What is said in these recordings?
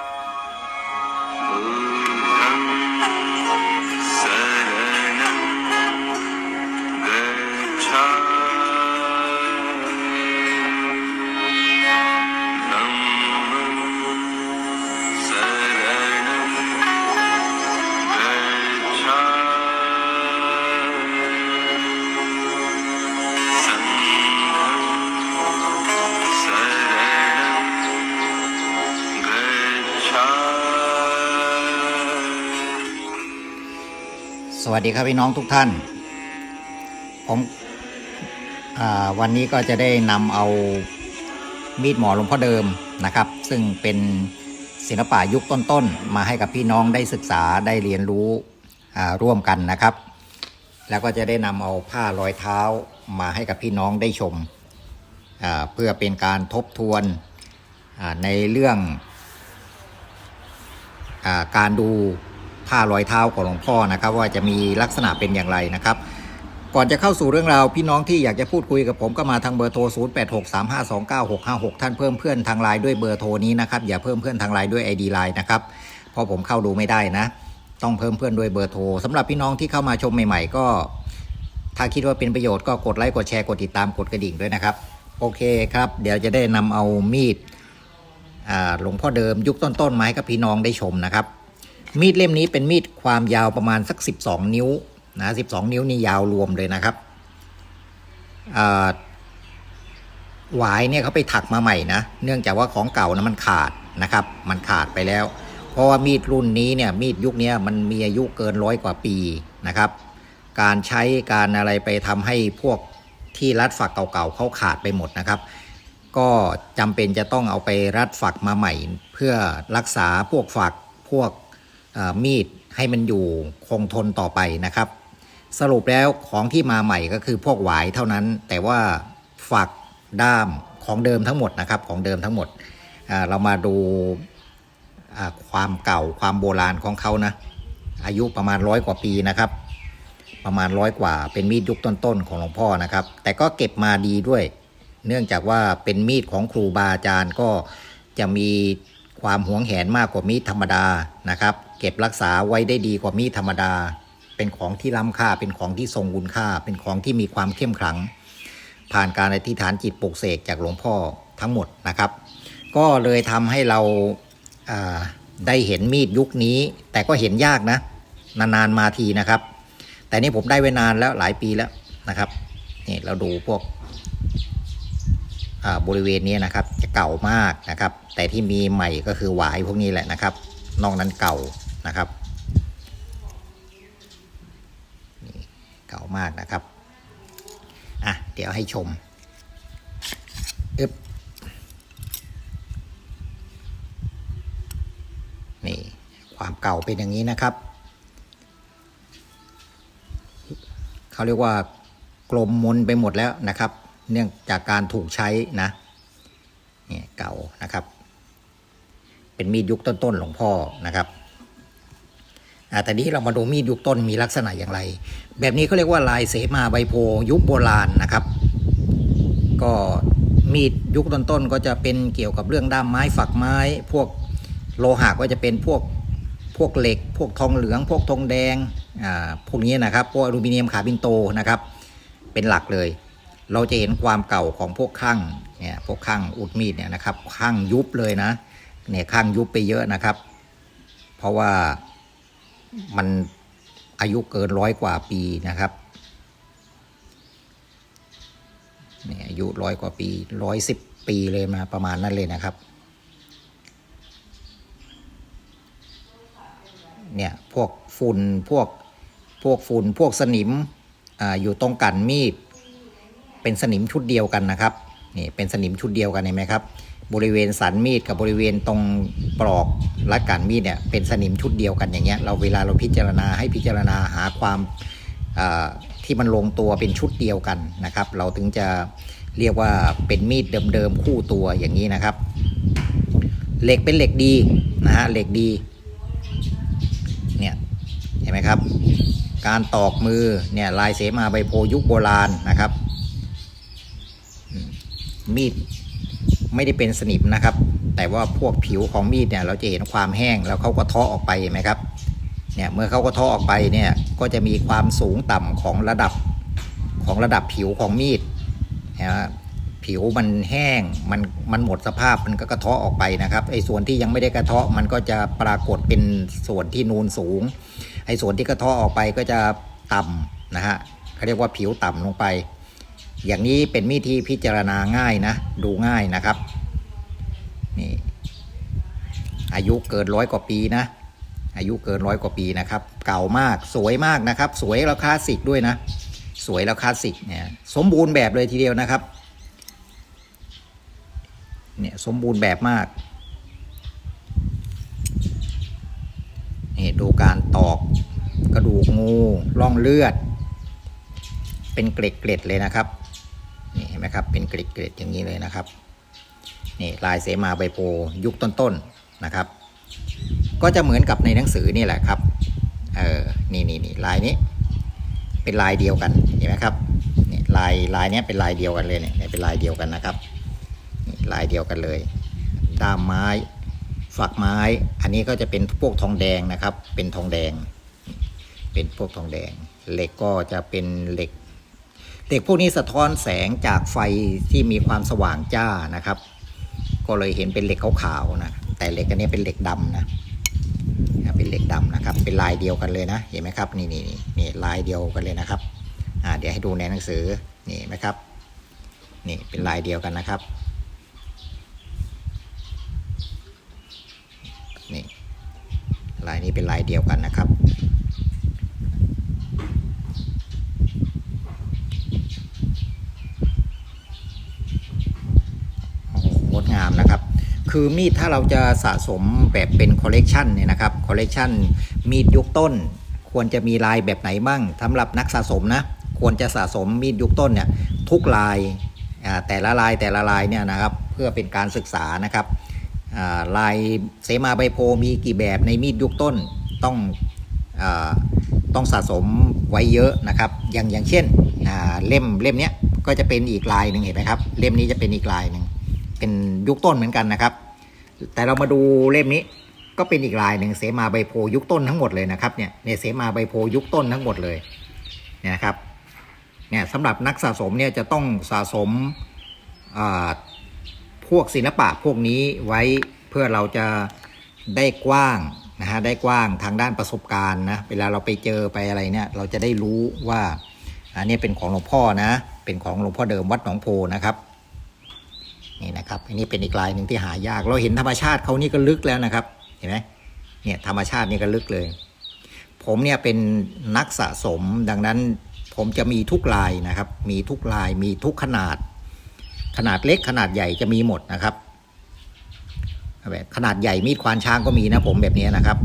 ส วัสดีครับพี่น้องทุกท่าน ผมวันนี้ก็จะได้นำเอามีดหมอหลวงพ่อเดิมนะครับ ซึ่งเป็นศิลปะยุคต้นๆ มาให้กับพี่น้องได้ศึกษาได้เรียนรู้ร่วมกันนะครับ แล้วก็จะได้นำเอาผ้ารอยเท้ามาให้กับพี่น้องได้ชม เพื่อเป็นการทบทวนในเรื่องอการดู ผ้ารอยเท้าของหลวงพ่อนะครับ ว่าจะมีลักษณะเป็นอย่างไรนะครับ ก่อนจะเข้าสู่เรื่องราวพี่น้องที่อยากจะพูดคุยกับผมก็มาทางเบอร์โทร 0863529656 ท่านเพิ่มเพื่อนทางไลน์ด้วยเบอร์โทรนี้นะครับอย่าเพิ่มเพื่อนทางไลน์ด้วย ID ไลน์นะครับเพราะผมเข้าดูไม่ได้นะ ต้องเพิ่มเพื่อนด้วยเบอร์โทรสำหรับพี่น้องที่เข้ามาชมใหม่ๆ ก็ ถ้าคิดว่าเป็นประโยชน์ก็กดไลค์กดแชร์กดติดตามกดกระดิ่งด้วยนะครับโอเคครับ เดี๋ยวจะได้นำเอามีดหลวงพ่อเดิมยุคต้นๆมาให้กับพี่น้องได้ชมนะครับ มีดเล่มนี้เป็นมีดความยาวประมาณสัก 12 นิ้วนะ12 นิ้วนี่ยาวรวมเลยนะครับหวายเนี่ยเขาไปถักมาใหม่นะ เนื่องจากว่าของเก่านะมันขาดนะครับ มันขาดไปแล้ว เพราะว่ามีดรุ่นนี้เนี่ยมีดยุคนี้มันมีอายุเกินร้อยกว่าปีนะครับ การใช้การอะไรไปทำให้พวกที่รัดฝักเก่าๆเขาขาดไปหมดนะครับ ก็จำเป็นจะต้องเอาไปรัดฝักมาใหม่ เพื่อรักษาพวกฝักพวก มีดให้มันอยู่คงทนต่อไปนะครับ สรุปแล้วของที่มาใหม่ก็คือพวกหวายเท่านั้น แต่ว่าฝักด้ามของเดิมทั้งหมดนะครับของเดิมทั้งหมด เรามาดูความเก่าความโบราณของเขานะ อายุประมาณร้อยกว่าปีนะครับ ประมาณร้อยกว่าเป็นมีดยุคต้นๆของหลวงพ่อนะครับ แต่ก็เก็บมาดีด้วย เนื่องจากว่าเป็นมีดของครูบาอาจารย์ก็จะมีความหวงแหนมากกว่ามีดธรรมดานะครับ เก็บรักษาไว้ได้ดีกว่ามีดธรรมดา เป็นของที่ล้ำค่า เป็นของที่ทรงคุณค่า เป็นของที่มีความเข้มขลัง ผ่านการอธิษฐานจิตปลุกเสกจากหลวงพ่อทั้งหมดนะครับ ก็เลยทำให้เราาได้เห็นมีดยุคนี้ แต่ก็เห็นยากนะ นานๆมาทีนะครับ แต่นี่ผมได้ไว้นานแล้วหลายปีแล้วนะครับนี่เราดูพวกบริเวณนี้นะครับจะเก่ามากนะครับ แต่ที่มีใหม่ก็คือหวายพวกนี้แหละนะครับ นอกนั้นเก่า นะครับนี่เก่ามากนะครับอะเดี๋ยวให้ชมอึบนี่ความเก่าเป็นอย่างนี้นะครับ เขาเรียกว่ากลมมนไปหมดแล้วนะครับ เนื่องจากการถูกใช้นะเนี่ยเก่านะครับ เป็นมีดยุคต้นๆหลวงพ่อนะครับ แต่นี้เรามาดูมีดยุคต้นมีลักษณะอย่างไร แบบนี้เขาเรียกว่าลายเสมาใบโพยุคโบราณนะครับ ก็มีดยุคต้นๆก็จะเป็นเกี่ยวกับเรื่องด้ามไม้ฝักไม้ พวกโลหะก็จะเป็นพวกพวกเหล็ก พวกทองเหลือง พวกทองแดงอ่าพวกนี้นะครับพวกอลูมิเนียมขาบินโตนะครับ เป็นหลักเลย เราจะเห็นความเก่าของพวกข้างเนี่ยพวกข้างอุดมีดเนี่ยนะครับข้างยุบเลยนะเนี่ยข้างยุบไปเยอะนะครับ เพราะว่า มันอายุเกินร้อยกว่าปีนะครับเนี่ยอายุร้อยกว่าปีร้อยสิบปีเลยมาประมาณนั้นเลยนะครับ เนี่ยพวกฝุ่นพวกพวกฝุ่นพวกสนิมอ่าอยู่ตรงกันมีดเป็นสนิมชุดเดียวกันนะครับนี่เป็นสนิมชุดเดียวกันเห็นไหมครับ บริเวณสันมีดกับบริเวณตรงปลอกรัดการมีดเนี่ยเป็นสนิมชุดเดียวกันอย่างเงี้ยเราเวลาเราพิจารณาให้พิจารณาหาความที่มันลงตัวเป็นชุดเดียวกันนะครับ เราถึงจะเรียกว่าเป็นมีดเดิมๆคู่ตัวอย่างนี้นะครับ เหล็กเป็นเหล็กดีนะฮะเหล็กดีเนี่ยเห็นไหมครับ การตอกมือเนี่ยลายเสมาใบโพยุคโบราณนะครับมีด ไม่ได้เป็นสนิมนะครับ แต่ว่าพวกผิวของมีดเนี่ยเราจะเห็นความแห้งแล้วเขาก็ทาะออกไปเห็นไหมครับเนี่ยเมื่อเขาก็ทาะออกไปเนี่ยก็จะมีความสูงต่ำของระดับของระดับผิวของมีดนะฮะผิวมันแห้งมันมันหมดสภาพมันก็กระเทาะออกไปนะครับไอ้ส่วนที่ยังไม่ได้กระเทาะมันก็จะปรากฏเป็นส่วนที่นูนสูงไอ้ส่วนที่กระเทาะออกไปก็จะต่ำนะฮะเขาเรียกว่าผิวต่ำลงไป อย่างนี้เป็นมีดที่พิจารณาง่ายนะ ดูง่ายนะครับ นี่ อายุเกินร้อยกว่าปีนะ อายุเกินร้อยกว่าปีนะครับ เก่ามากสวยมากนะครับ สวยแล้วคลาสสิกด้วยนะ สวยแล้วคลาสสิกเนี่ย สมบูรณ์แบบเลยทีเดียวนะครับ เนี่ยสมบูรณ์แบบมากนี่ดูการตอกกระดูกงูร่องเลือด เป็นเกล็ดเกล็ดๆเลยนะครับ นี่เห็นไหมครับ เป็นเกล็ดกล็ดๆอย่างนี้เลยนะครับ นี่ลายเสมาใบโพยุคต้นๆนะครับ ก็จะเหมือนกับในหนังสือนี่แหละครับ เออ นี่นี่นี่ลายนี้ เป็นลายเดียวกัน เห็นไหมครับนี่ลายลายนี้เป็นลายเดียวกันเลยเนี่ย เป็นลายเดียวกันนะครับ ลายเดียวกันเลย ด้ามไม้ ฝักไม้ อันนี้ก็จะเป็นพวกทองแดงนะครับ เป็นทองแดง เป็นพวกทองแดง เหล็กก็จะเป็นเหล็ก เหล็กพวกนี้สะท้อนแสงจากไฟที่มีความสว่างจ้านะครับ ก็เลยเห็นเป็นเหล็กขาวๆนะแต่เหล็กอันนี้เป็นเหล็กดำนะเป็นเหล็กดำนะครับ เป็นลายเดียวกันเลยนะเห็นไหมครับนี่นี่นี่ลายเดียวกันเลยนะครับอ่าเดี๋ยวให้ดูในหนังสือนี่ไหมครับนี่เป็นลายเดียวกันนะครับนี่ลายนี้เป็นลายเดียวกันนะครับ โอ้โหงดงามนะครับ คือมีดถ้าเราจะสะสมแบบเป็นคอลเลกชันเนี่ยนะครับคอลเลกชันมีดยุคต้น ควรจะมีลายแบบไหนบ้างสำหรับนักสะสมนะ ควรจะสะสมมีดยุคต้นเนี่ยทุกลายแต่ละลายแต่ละลายเนี่ยนะครับเพื่อเป็นการศึกษานะครับลายเสมาใบโพมีกี่แบบในมีดยุคต้นต้องอต้องสะสมไว้เยอะนะครับอย่างอย่างเช่นเล่มเล่มเนี้ยก็จะเป็นอีกลายหนึ่งเห็นไหมครับ เล่มนี้จะเป็นอีกลายหนึ่ง เป็นยุคต้นเหมือนกันนะครับ แต่เรามาดูเล่มนี้ก็เป็นอีกลายหนึ่งเสมาใบโพยุคต้นทั้งหมดเลยนะครับเนี่ยเนี่ยเสมาใบโพยุคต้นทั้งหมดเลยเนี่ยนะครับเนี่ยสำหรับนักสะสมเนี่ยจะต้องสะสมพวกศิลปะพวกนี้ไว้เพื่อเราจะได้กว้างนะฮะได้กว้างทางด้านประสบการณ์นะเวลาเราไปเจอไปอะไรเนี่ยเราจะได้รู้ว่าอันนี้เป็นของหลวงพ่อนะเป็นของหลวงพ่อเดิมวัดหนองโพนะครับ นี่นะครับอันนี้เป็นอีกลายหนึ่งที่หายาก เราเห็นธรรมชาติเขานี่ก็ลึกแล้วนะครับ เห็นไหมเนี่ยธรรมชาตินี่ก็ลึกเลย ผมเนี่ยเป็นนักสะสมดังนั้นผมจะมีทุกลายนะครับ มีทุกลายมีทุกขนาด ขนาดเล็กขนาดใหญ่จะมีหมดนะครับแบบขนาดใหญ่มีดควานช้างก็มีนะผมแบบนี้นะครับ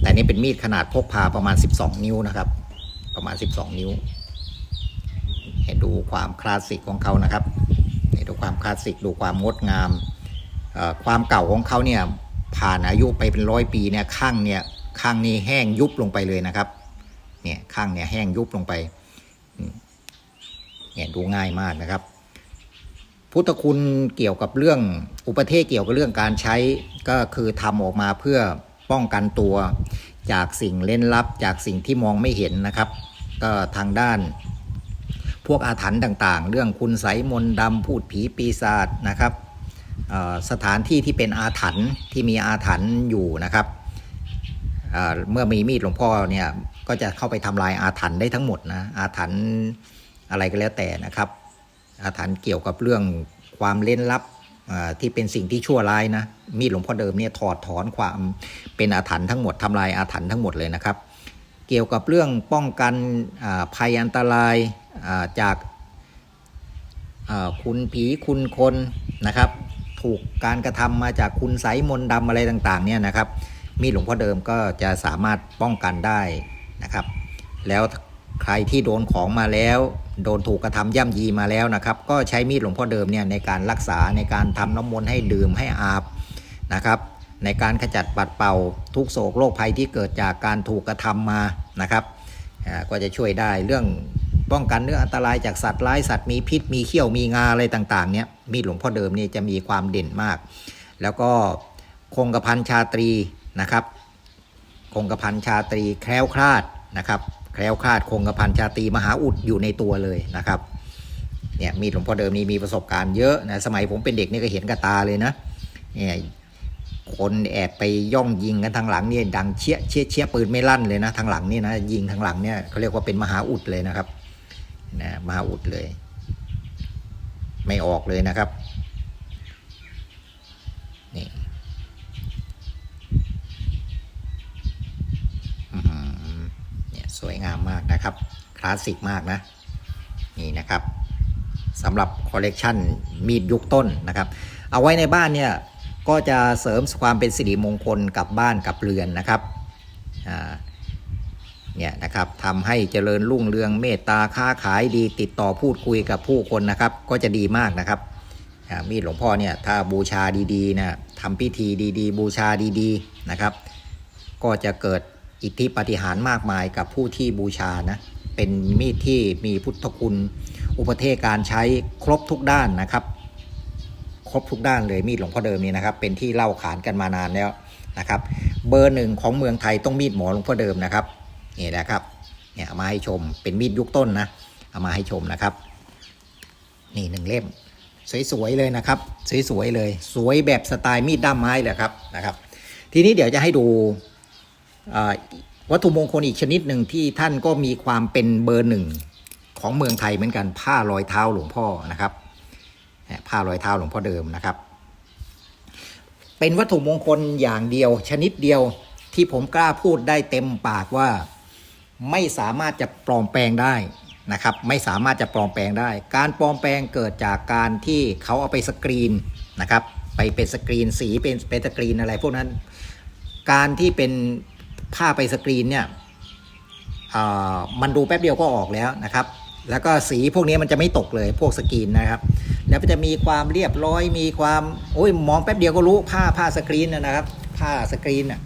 แต่นี่เป็นมีดขนาดพกพาประมาณ 12 นิ้วนะครับ ประมาณ 12 นิ้ว ให้ดูความคลาสสิกของเขานะครับ นี่ดูความคลาสสิกดูความงดงามความเก่าของเขาเนี่ยผ่านอายุไปเป็นร้อยปีเนี่ยข้างเนี่ยข้างนี้แห้งยุบลงไปเลยนะครับเนี่ยข้างเนี่ยแห้งยุบลงไปเนี่ยดูง่ายมากนะครับ พุทธคุณเกี่ยวกับเรื่องอุปเทศเกี่ยวกับเรื่องการใช้ก็คือทำออกมาเพื่อป้องกันตัวจากสิ่งเล่นลับ จากสิ่งที่มองไม่เห็นนะครับ ก็ทางด้าน วกอาถรรพ์ต่างๆ เรื่องคุณไสยมนต์ดำพูดผีปีศาจนะครับสถานที่ที่เป็นอาถรรพ์ที่มีอาถรรพ์อยู่นะครับเมื่อมีมีดหลวงพ่อเนี่ยก็จะเข้าไปทำลายอาถรรพ์ได้ทั้งหมดนะอาถรรพ์อะไรก็แล้วแต่นะครับ อาถรรพ์เกี่ยวกับเรื่องความเล่นลับที่เป็นสิ่งที่ชั่วร้ายนะมีดหลวงพ่อเดิมเนี่ยถอดถอนความเป็นอาถรรพ์ทั้งหมดทำลายอาถรรพ์ทั้งหมดเลยนะครับ เกี่ยวกับเรื่องป้องกันภัยอันตรายาจากาคุณผีคุณคนนะครับ ถูกการกระทำมาจากคุณไสมนต์ดำอะไรต่างๆเนี่ยนะครับ มีดหลวงพ่อเดิมก็จะสามารถป้องกันได้นะครับ แล้วใครที่โดนของมาแล้ว โดนถูกกระทำย่ำยีมาแล้วนะครับ ก็ใช้มีดหลวงพ่อเดิมเนี่ยในการรักษาในการทำน้ำมนต์ให้ดื่มให้อาบนะครับ ในการขจัดปัดเป่าทุกโศกโรคภัยที่เกิดจากการถูกกระทำมานะครับก็จะช่วยได้เรื่องป้องกันเรื่องอันตรายจากสัตว์ร้ายสัตว์มีพิษมีเขี้ยวมีงาอะไรต่างๆเนี่ยมีดหลวงพ่อเดิมเนี่ยจะมีความเด่นมาก แล้วก็คงกระพันชาตรีนะครับ คงกระพันชาตรีแคล้วคลาดนะครับแคล้วคลาดคงกระพันชาตรีมหาอุดอยู่ในตัวเลยนะครับเนี่ยมีดหลวงพ่อเดิมนี่มีประสบการณ์เยอะนะสมัยผมเป็นเด็กนี่ก็เห็นกับตาเลยนะเนี่ย คนแอบไปย่องยิงกันทางหลังเนี่ยดังเชี่ยเชี่ยเชี่ยปืนไม่ลั่นเลยนะทางหลังนี่นะยิงทางหลังเนี่ยเขาเรียกว่าเป็นมหาอุดเลยนะครับนะมหาอุดเลย ไม่ออกเลยนะครับนี่เนี่ยสวยงามมากนะครับ คลาสสิกมากนะ นี่นะครับสำหรับคอลเลกชันมีดยุคต้นนะครับ เอาไว้ในบ้านเนี่ย ก็จะเสริมความเป็นสิริมงคลกับบ้านกับเรือนนะครับเนี่ยนะครับทำให้เจริญรุ่งเรืองเมตตาค้าขายดีติดต่อพูดคุยกับผู้คนนะครับ ก็จะดีมากนะครับมีดหลวงพ่อเนี่ยถ้าบูชาดีๆนะทำพิธีดีๆ บูชาดีๆนะครับ ก็จะเกิดอิทธิปฏิหารมากมายกับผู้ที่บูชานะเป็นมีดที่มีพุทธคุณ อุปเทศการใช้ครบทุกด้านนะครับ ครบทุกด้านเลยมีดหลวงพ่อเดิมนี่นะครับ เป็นที่เล่าขานกันมานานแล้วนะครับ เบอร์หนึ่งของเมืองไทยต้องมีดหมอหลวงพ่อเดิมนะครับนี่นะครับเนี่ยเอามาให้ชมเป็นมีดยุคต้นนะเอามาให้ชมนะครับ นี่หนึ่งเล่ม สวยๆเลยนะครับ สวยๆเลย สวยแบบสไตล์มีดด้ามไม้เลยครับนะครับ ทีนี้เดี๋ยวจะให้ดูวัตถุมงคลอีกชนิดหนึ่งที่ท่านก็มีความเป็นเบอร์หนึ่งของเมืองไทยเหมือนกันผ้ารอยเท้าหลวงพ่อนะครับ ผ้ารอยเท้าหลวงพ่อเดิมนะครับ เป็นวัตถุมงคลอย่างเดียว ชนิดเดียวที่ผมกล้าพูดได้เต็มปากว่าไม่สามารถจะปลอมแปลงได้นะครับ ไม่สามารถจะปลอมแปลงได้ การปลอมแปลงเกิดจากการที่เขาเอาไปสกรีนนะครับไปเป็นสกรีนสีเป็นเป็นสกรีนอะไรพวกนั้น การที่เป็นผ้าไปสกรีนเนี่ยมันดูแป๊บเดียวก็ออกแล้วนะครับ แล้วก็สีพวกนี้มันจะไม่ตกเลยพวกสกรีนนะครับ แล้วมันจะมีความเรียบร้อยมีความโอ้ยมองแป๊บเดียวก็รู้ผ้าผ้าสกรีนนะครับ ผ้าสกรีนน่ะ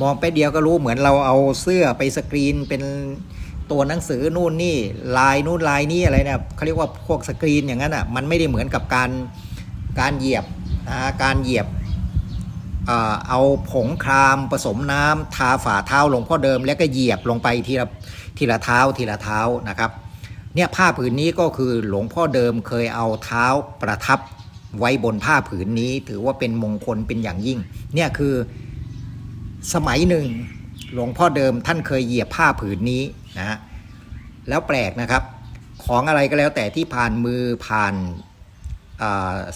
มองแป๊บเดียวก็รู้เหมือนเราเอาเสื้อไปสกรีนเป็นตัวหนังสือนู่นนี่ลายนู่นลายนี่อะไรเนี่ยเขาเรียกว่าพวกสกรีนอย่างนั้นอะมันไม่ได้เหมือนกับการการเหยียบนะการเหยียบเอาผงครามผสมน้ำทาฝ่าเท้าลงพ่อเดิม แล้วก็เหยียบลงไปทีละทีละเท้าทีละเท้านะครับ เนี่ยผ้าผืนนี้ก็คือหลวงพ่อเดิมเคยเอาเท้าประทับไว้บนผ้าผืนนี้ ถือว่าเป็นมงคลเป็นอย่างยิ่ง เนี่ยคือสมัยหนึ่งหลวงพ่อเดิมท่านเคยเหยียบผ้าผืนนี้นะฮะแล้วแปลกนะครับ ของอะไรก็แล้วแต่ที่ผ่านมือผ่าน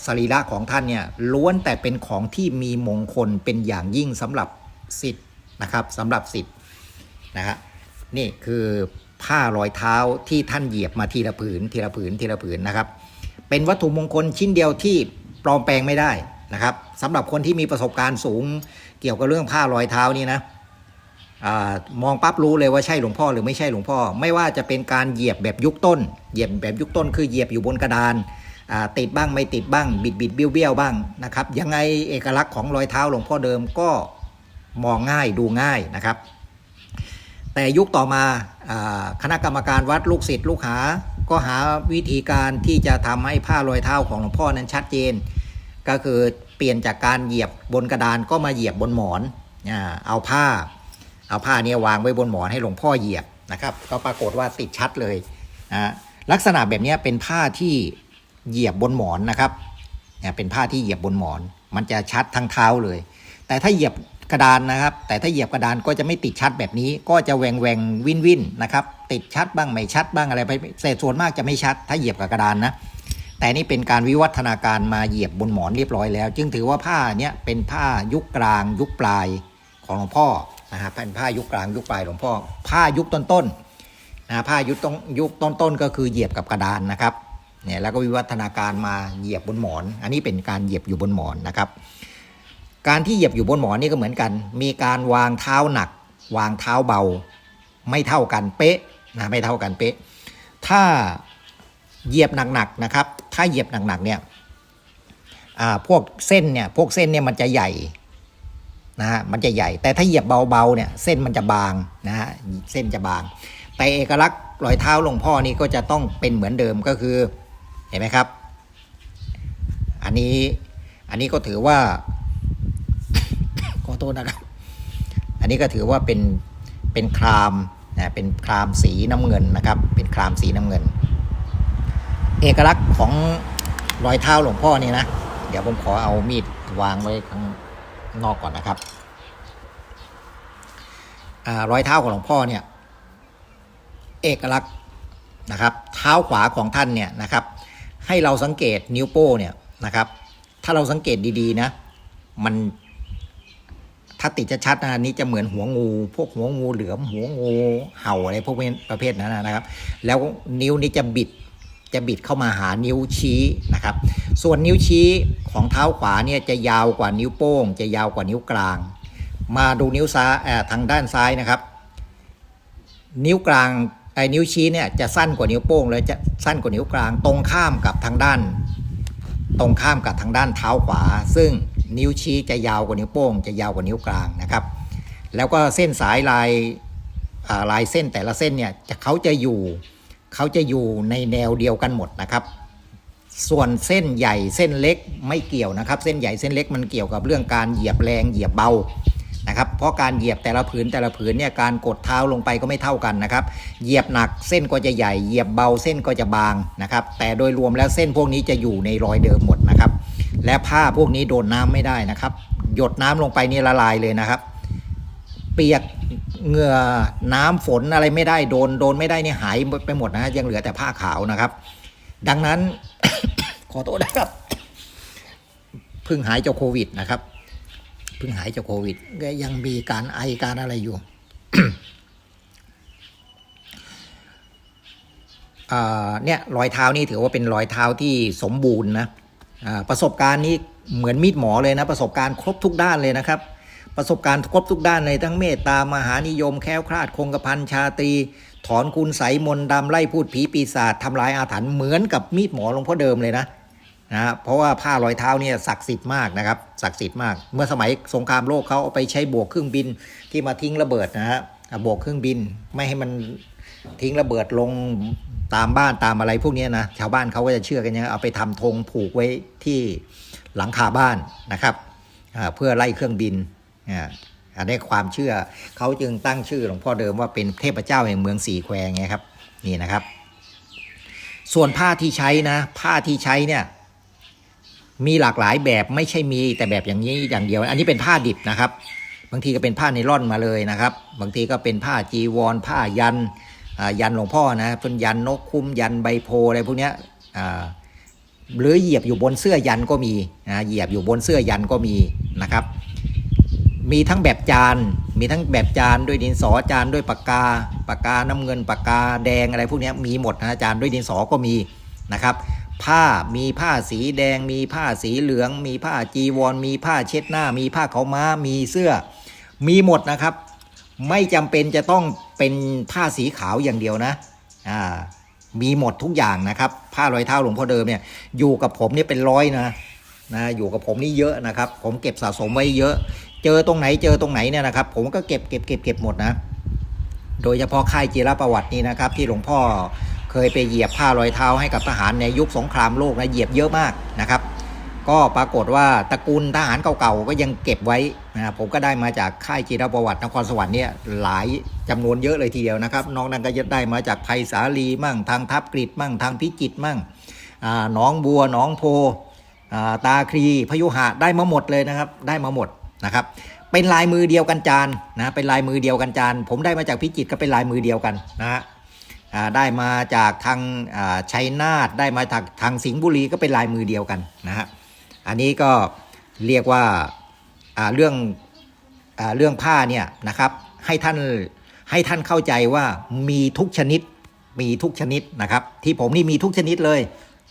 สรีระของท่านเนี่ยล้วนแต่เป็นของที่มีมงคลเป็นอย่างยิ่งสำหรับสิทธิ์นะครับสำหรับสิทธิ์นะฮะนี่คือ ผ้ารอยเท้าที่ท่านเหยียบมาทีละผืนทีละผืนทีละผืนนะครับ เป็นวัตถุมงคลชิ้นเดียวที่ปลอมแปลงไม่ได้นะครับสำหรับคนที่มีประสบการณ์สูง เกี่ยวกับเรื่องผ้ารอยเท้านี่นะอมองปั๊บรู้เลยว่าใช่หลวงพ่อหรือไม่ใช่หลวงพ่อ ไม่ว่าจะเป็นการเหยียบแบบยุคต้น เหยียบแบบยุคต้นคือเหยียบอยู่บนกระดานติดบ้างไม่ติดบ้าง บิดบิดเบี้ยวเบี้ยวบ้างนะครับยังไงเอกลักษณ์ของรอยเท้าหลวงพ่อเดิมก็มองง่ายดูง่ายนะครับ แต่ยุคต่อมาคณะกรรมการวัดลูกศิษย์ลูกหา ก็หาวิธีการที่จะทำให้ผ้ารอยเท้าของหลวงพ่อนั้นชัดเจน ก็คือเปลี่ยนจากการเหยียบบนกระดานก็มาเหยียบบนหมอนอ่าเอาผ้า เอาผ้าเนี่ยวางไว้บนหมอนให้หลวงพ่อเหยียบนะครับ ก็ปรากฏว่าติดชัดเลยนะลักษณะแบบนี้เป็นผ้าที่เหยียบบนหมอนนะครับเนี่ยเป็นผ้าที่เหยียบบนหมอน มันจะชัดทั้งเท้าเลย แต่ถ้าเหยียบ กระดานนะครับ แต่ถ้าเหยียบกระดานก็จะไม่ติดชัดแบบนี้ ก็จะแหวงแหวงวินวินนะครับติดชัดบ้างไม่ชัดบ้างอะไรไปแต่ส่วนมากจะไม่ชัด ถ้าเหยียบกับกระดานนะแต่นี่เป็นการวิวัฒนาการมาเหยียบบนหมอนเรียบร้อยแล้ว จึงถือว่าผ้าเนี้ยเป็นผ้ายุคกลางยุคปลายของหลวงพ่อนะครับเป็นผ้ายุคกลางยุคปลายหลวงพ่อ ผ้ายุคต้นๆนะผ้ายุคต้นยุคต้นๆก็คือเหยียบกับกระดานนะครับเนี่ยแล้วก็วิวัฒนาการมาเหยียบบนหมอน อันนี้เป็นการเหยียบอยู่บนหมอนนะครับ การที่เหยียบอยู่บนหมอนนี่ก็เหมือนกัน มีการวางเท้าหนัก วางเท้าเบา ไม่เท่ากันเป๊ะนะไม่เท่ากันเป๊ะ ถ้าเหยียบหนักๆนะครับ ถ้าเหยียบหนักๆเนี่ยอ่าพวกเส้นเนี่ยพวกเส้นเนี่ยมันจะใหญ่นะฮะมันจะใหญ่ แต่ถ้าเหยียบเบาๆเนี่ยเส้นมันจะบางนะฮะเส้นจะบาง แต่เอกลักษณ์รอยเท้าหลวงพ่อนี่ก็จะต้องเป็นเหมือนเดิมก็คือเห็นไหมครับ อันนี้อันนี้ก็ถือว่า โทษนะครับ อันนี้ก็ถือว่าเป็นเป็นครามนะเป็นครามสีน้ำเงินนะครับ เป็นครามสีน้ำเงิน เอกลักษณ์ของรอยเท้าหลวงพ่อนี่นะเดี๋ยวผมขอเอามีดวางไว้ข้างนอกก่อนนะครับอรอยเท้าของหลวงพ่อเนี่ยเอกลักษณ์นะครับเท้าขวาของท่านเนี่ยนะครับ ให้เราสังเกตนิ้วโป้เนี่ยนะครับ ถ้าเราสังเกตดีๆนะ มัน ถ้าติดจะชัดนะนี้จะเหมือนหัวงู พวกหัวงูเหลือมหัวงูเห่าอะไรพวกนี้ประเภทนั้นนะครับ แล้วนิ้วนี้จะบิดจะบิดเข้ามาหานิ้วชี้นะครับ ส่วนนิ้วชี้ของเท้าขวาเนี่ยจะยาวกว่านิ้วโป้ง จะยาวกว่านิ้วกลาง มาดูนิ้วซ้ายทางด้านซ้ายนะครับ นิ้วกลางไอ้นิ้วชี้เนี่ยจะสั้นกว่านิ้วโป้งเลยจะสั้นกว่านิ้วกลาง ตรงข้ามกับทางด้าน ตรงข้ามกับทางด้านเท้าขวา ซึ่ง นิ้วชี้จะยาวกว่านิ้วโป้ง จะยาวกว่านิ้วกลางนะครับ แล้วก็เส้นสายลายลายเส้นแต่ละเส้นเนี่ยจะเขาจะอยู่เขาจะอยู่ในแนวเดียวกันหมดนะครับ ส่วนเส้นใหญ่เส้นเล็กไม่เกี่ยวนะครับ เส้นใหญ่เส้นเล็กมันเกี่ยวกับเรื่องการเหยียบแรงเหยียบเบานะครับ เพราะการเหยียบแต่ละผืนแต่ละผืนเนี่ยการกดเท้าลงไปก็ไม่เท่ากันนะครับ เหยียบหนักเส้นก็จะใหญ่ เหยียบเบาเส้นก็จะบางนะครับ แต่โดยรวมแล้วเส้นพวกนี้จะอยู่ในรอยเดิมหมดนะครับ และผ้าพวกนี้โดนน้ำไม่ได้นะครับ หยดน้ำลงไปนี่ละลายเลยนะครับ เปียกเหงื่อน้ำฝนอะไรไม่ได้โดนโดนไม่ได้นี่หายไปหมดนะยังเหลือแต่ผ้าขาวนะครับ ดังนั้น ขอโทษนะครับเพิ่งหายจากโควิดนะครับเพิ่งหายจากโควิดก็ยังมีการไอการอะไรอยู่เนี่ยรอยเท้านี่ถือว่าเป็นรอยเท้าที่สมบูรณ์นะ ประสบการณ์นี้เหมือนมีดหมอเลยนะ ประสบการณ์ครบทุกด้านเลยนะครับ ประสบการณ์ครบทุกด้านเลยทั้งเมตตามหานิยมแคล้วคลาดคงกระพันชาตรี ถอนคุณใสมนดำไล่พูดผีปีศาจทำลายอาถรรพ์เหมือนกับมีดหมอหลวงพ่อเดิมเลยนะนะเพราะว่าผ้ารอยเท้าเนี่ยศักดิ์สิทธิ์มากนะครับศักดิ์สิทธิ์มาก เมื่อสมัยสงครามโลกเขาเอาไปใช้บวกเครื่องบินที่มาทิ้งระเบิดนะฮะอะบวกเครื่องบินไม่ให้มัน ทิ้งระเบิดลงตามบ้านตามอะไรพวกนี้นะชาวบ้านเขาก็จะเชื่อกันอย่างเอาไปทำธงผูกไว้ที่หลังคาบ้านนะครับเพื่อไล่เครื่องบินอ่าอันนี้ความเชื่อเขาจึงตั้งชื่อหลวงพ่อเดิมว่าเป็นเทพเจ้าแห่งเมืองสีแควไงครับนี่นะครับ ส่วนผ้าที่ใช้นะ ผ้าที่ใช้เนี่ยมีหลากหลายแบบไม่ใช่มีแต่แบบอย่างนี้อย่างเดียว อันนี้เป็นผ้าดิบนะครับ บางทีก็เป็นผ้าไนล่อนมาเลยนะครับ บางทีก็เป็นผ้าจีวร ผ้ายันอ ยันหลวงพ่อนะเป็นยันนกคุ้มยันใบโพอะไรพวกเนี้ยหรือเหยียบอยู่บนเสื้อยันก็มีนะเหยียบอยู่บนเสื้อยันก็มีนะครับ มีทั้งแบบจาน มีทั้งแบบจานด้วยดินสอจานด้วยปากกาปากกาน้ำเงินปากกาแดงอะไรพวกนี้มีหมดนะจานด้วยดินสอก็มีนะครับ ผ้ามีผ้าสีแดง มีผ้าสีเหลือง มีผ้าจีวร มีผ้าเช็ดหน้า มีผ้าเขาม้ามีเสื้อ มีหมดนะครับ ไม่จำเป็นจะต้อง เป็นผ้าสีขาวอย่างเดียวนะอ่ามีหมดทุกอย่างนะครับ ผ้ารอยเท้าหลวงพ่อเดิมเนี่ยอยู่กับผมเนี่ยเป็นร้อยนะนะอยู่กับผมนี่เยอะนะครับ ผมเก็บสะสมไว้เยอะ เจอตรงไหนเจอตรงไหนเนี่ยนะครับ ผมก็เก็บเก็บเก็บเก็บหมดนะ โดยเฉพาะค่ายจีรประวัตินี่นะครับ ที่หลวงพ่อเคยไปเหยียบผ้ารอยเท้าให้กับทหารในยุคสงครามโลกนะเหยียบเยอะมากนะครับ ก็ปรากฏว่าตระกูลทหารเก่าๆก็ยังเก็บไว้นะผมก็ได้มาจากค่ายจีรประวัตินครสวรรค์เนี่ยหลายจำนวนเยอะเลยทีเดียวนะครับนอกนั้นก็จะได้มาจากไพศาลีมั่งทางทับกริดมั่งทางพิจิตมั่งอ่าหนองบัวหนองโพตาครีพยุหะได้มาหมดเลยนะครับได้มาหมดนะครับเป็นลายมือเดียวกันจานนะเป็นลายมือเดียวกันจาน ผมได้มาจากพิจิตรก็เป็นลายมือเดียวกันนะฮะได้มาจากทางชัยนาทได้มาจากทางสิงห์บุรีก็เป็นลายมือเดียวกันนะฮะ อันนี้ก็เรียกว่าเรื่องอเรื่องผ้าเนี่ยนะครับให้ท่านให้ท่านเข้าใจว่ามีทุกชนิดมีทุกชนิดนะครับ ที่ผมนี่มีทุกชนิดเลย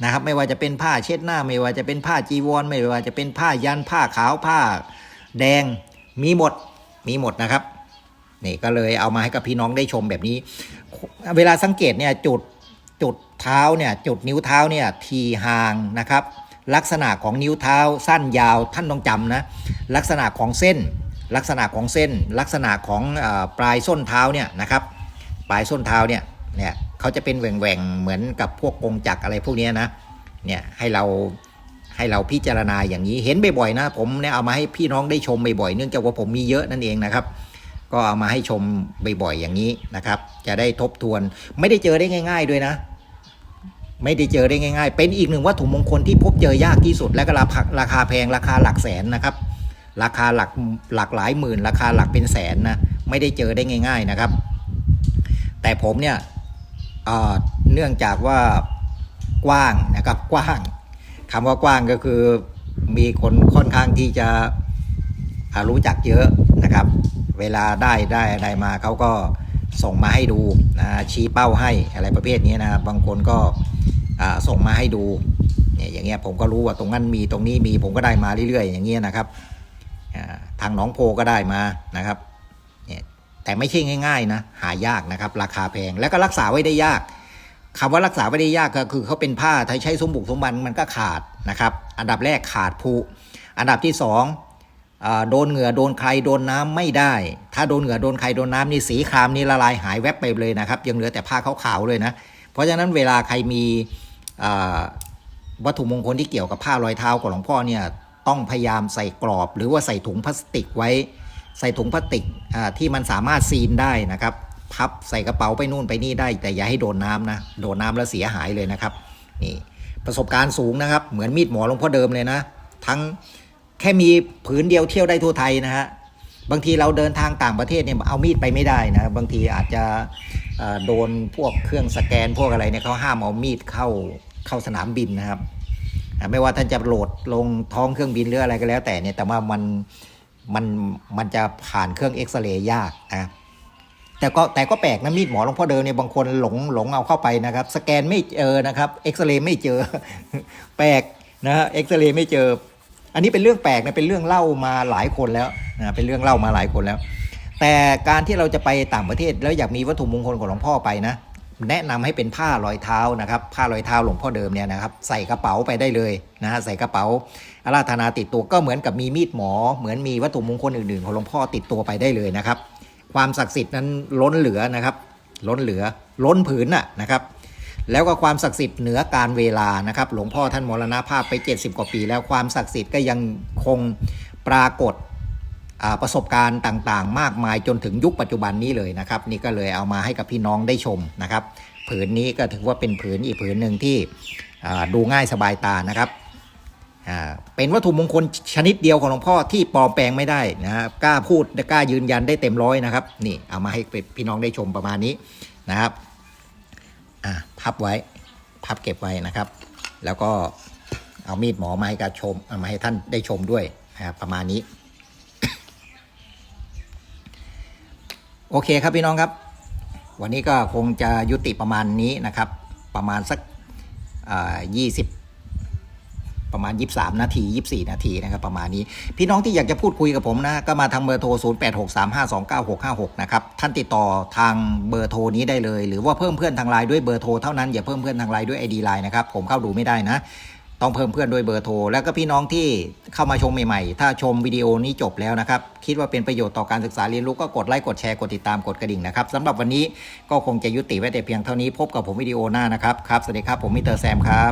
นะครับ ไม่ว่าจะเป็นผ้าเช็ดหน้า ไม่ว่าจะเป็นผ้าจีวร ไม่ว่าจะเป็นผ้ายันผ้าขาวผ้า แดงมีหมดมีหมดนะครับนี่ก็เลยเอามาให้กับพี่น้องได้ชมแบบนี้ เวลาสังเกตเนี่ยจุดจุดเท้าเนี่ยจุดนิ้วเท้าเนี่ยทีห่างนะครับ ลักษณะของนิ้วเท้าสั้นยาวท่านต้องจำนะลักษณะของเส้น ลักษณะของเส้น ลักษณะของอปลายส้นเท้าเนี่ยนะครับปลายส้นเท้าเนี่ยเนี่ยเขาจะเป็นแหว่งๆเหมือนกับพวกกงจักอะไรพวกนี้นะเนี่ยให้เราให้เราพิจารณาอย่างนี้เห็นบ่อยๆนะ ผมเนี่ยเอามาให้พี่น้องได้ชมบ่อยๆเนื่องจากว่าผมมีเยอะนั่นเองนะครับ ก็เอามาให้ชมบ่อยๆอย่างนี้นะครับ จะได้ทบทวนไม่ได้เจอได้ง่าย ๆ ด้วยนะ ไม่ได้เจอได้ง่าย ๆ เป็นอีกหนึ่งวัตถุมงคลที่พบเจอยากที่สุด และก็ราคาราคาแพงราคาหลักแสนนะครับ ราคาหลักหลักหลายหมื่น ราคาหลักเป็นแสนนะไม่ได้เจอได้ง่าย ๆนะครับ แต่ผมเนี่ยเนื่องจากว่ากว้างนะครับกว้างคำว่ากว้างก็คือมีคนค่อนข้างที่จะรู้จักเยอะนะครับ เวลาได้ได้อะไรมาเขาก็ ส่งมาให้ดูนะชี้เป้าให้อะไรประเภทนี้นะครับบางคนก็ส่งมาให้ดูเนี่ยอย่างเงี้ยผมก็รู้ว่าตรงนั้นมีตรงนี้มีผมก็ได้มาเรื่อยๆ อย่างเงี้ยนะครับทางหน้องโพก็ได้มานะครับเนี่ยแต่ไม่ใช่ง่าย ๆนะหายากนะครับราคาแพงแล้วก็รักษาไว้ได้ยากคำว่ารักษาไว้ได้ยากก็คือเขาเป็นผ้าถ้าใช้สมบุกสมบันมันก็ขาดนะครับ อันดับแรกขาดผุอันดับที่สอง โดนเหงื่อโดนใครโดนน้ำไม่ได้ ถ้าโดนเหงื่อโดนใครโดนน้ำนี่สีครามนี่ละลายหายแวบไปเลยนะครับ ยังเหลือแต่ผ้าขาวๆเลยนะ เพราะฉะนั้นเวลาใครมีวัตถุมงคลที่เกี่ยวกับผ้ารอยเท้าของหลวงพ่อเนี่ยต้องพยายามใส่กรอบ หรือว่าใส่ถุงพลาสติกไว้ ใส่ถุงพลาสติกที่มันสามารถซีนได้นะครับ พับใส่กระเป๋าไปนู่นไปนี่ได้ แต่อย่าให้โดนน้ำนะโดนน้ำแล้วเสียหายเลยนะครับนี่ประสบการณ์สูงนะครับ เหมือนมีดหมอหลวงพ่อเดิมเลยนะ ทั้ง แค่มีผืนเดียวเที่ยวได้ทั่วไทยนะฮะบางทีเราเดินทางต่างประเทศเนี่ยเอามีดไปไม่ได้นะบางทีอาจจะโดนพวกเครื่องสแกนพวกอะไรเนี่ยเขาห้ามเอามีดเข้าเข้าสนามบินนะครับ ไม่ว่าท่านจะโหลดลงท้องเครื่องบินหรืออะไรก็แล้ว แต่เนี่ยแต่ว่ามันมันมันจะผ่านเครื่องเอ็กซเรย์ยากนะแต่ก็แต่ก็แปลกนะมีดหมอหลวงพ่อเดิมเนี่ยบางคนหลงหลงเอาเข้าไปนะครับ สแกนไม่เจอนะครับเอ็กซเรย์ไม่เจอ แปลกนะฮะเอ็กซเรย์ไม่เจอ อันนี้เป็นเรื่องแปลกนะเป็นเรื่องเล่ามาหลายคนแล้วนะเป็นเรื่องเล่ามาหลายคนแล้ว แต่การที่เราจะไปต่างประเทศแล้วอยากมีวัตถุมงคลของหลวงพ่อไปนะ แนะนำให้เป็นผ้ารอยเท้านะครับผ้ารอยเท้าหลวงพ่อเดิมเนี่ยนะครับใส่กระเป๋าไปได้เลยนะฮะใส่กระเป๋าอาราธนาติดตัวก็เหมือนกับมีมีดหมอ เหมือนมีวัตถุมงคลอื่นๆ ของหลวงพ่อติดตัวไปได้เลยนะครับ ความศักดิ์สิทธิ์นั้นล้นเหลือนะครับ ล้นเหลือ ล้นผืนน่ะนะครับ แล้วก็ความศักดิ์สิทธิ์เหนือการเวลานะครับ หลวงพ่อท่านมรณภาพไป 70 กว่าปี แล้วความศักดิ์สิทธิ์ก็ยังคงปรากฏประสบการณ์ต่างๆ มากมายจนถึงยุคปัจจุบันนี้เลยนะครับ นี่ก็เลยเอามาให้กับพี่น้องได้ชมนะครับ ผืนนี้ก็ถือว่าเป็นผืนอีกผืนหนึ่งที่ดูง่ายสบายตานะครับเป็นวัตถุมงคลชนิดเดียวของหลวงพ่อที่ปลอมแปลงไม่ได้นะครับกล้าพูดกล้ายืนยันได้เต็มร้อยนะครับ นี่เอามาให้พี่น้องได้ชมประมาณนี้นะครับ อะพับไว้ พับเก็บไว้นะครับ แล้วก็เอามีดหมอมาให้กรชมมาให้ท่านได้ชมด้วยนะครับประมาณนี้ โอเคครับพี่น้องครับ วันนี้ก็คงจะยุติประมาณนี้นะครับ ประมาณสักยี่สิบ ประมาณ 23 นาที 24 นาทีนะครับประมาณนี้ พี่น้องที่อยากจะพูดคุยกับผมนะก็มาทางเบอร์โทร 0863529656 นะครับท่านติดต่อทางเบอร์โทรนี้ได้เลย หรือว่าเพิ่มเพื่อนทางไลน์ด้วยเบอร์โทรเท่านั้นอย่าเพิ่มเพื่อนทางไลน์ด้วย ID ไลน์นะครับผมเข้าดูไม่ได้นะต้องเพิ่มเพื่อนด้วยเบอร์โทร แล้วก็พี่น้องที่เข้ามาชมใหม่ๆ ถ้าชมวิดีโอนี้จบแล้วนะครับ คิดว่าเป็นประโยชน์ต่อการศึกษาเรียนรู้ก็กดไลค์กดแชร์กดติดตามกดกระดิ่งนะครับสำหรับวันนี้ก็คงจะยุติไว้แต่เพียงเท่านี้พบกับผมวิดีโอหน้านะครับครับสวัสดีครับผมมิเตอร์แซมครับ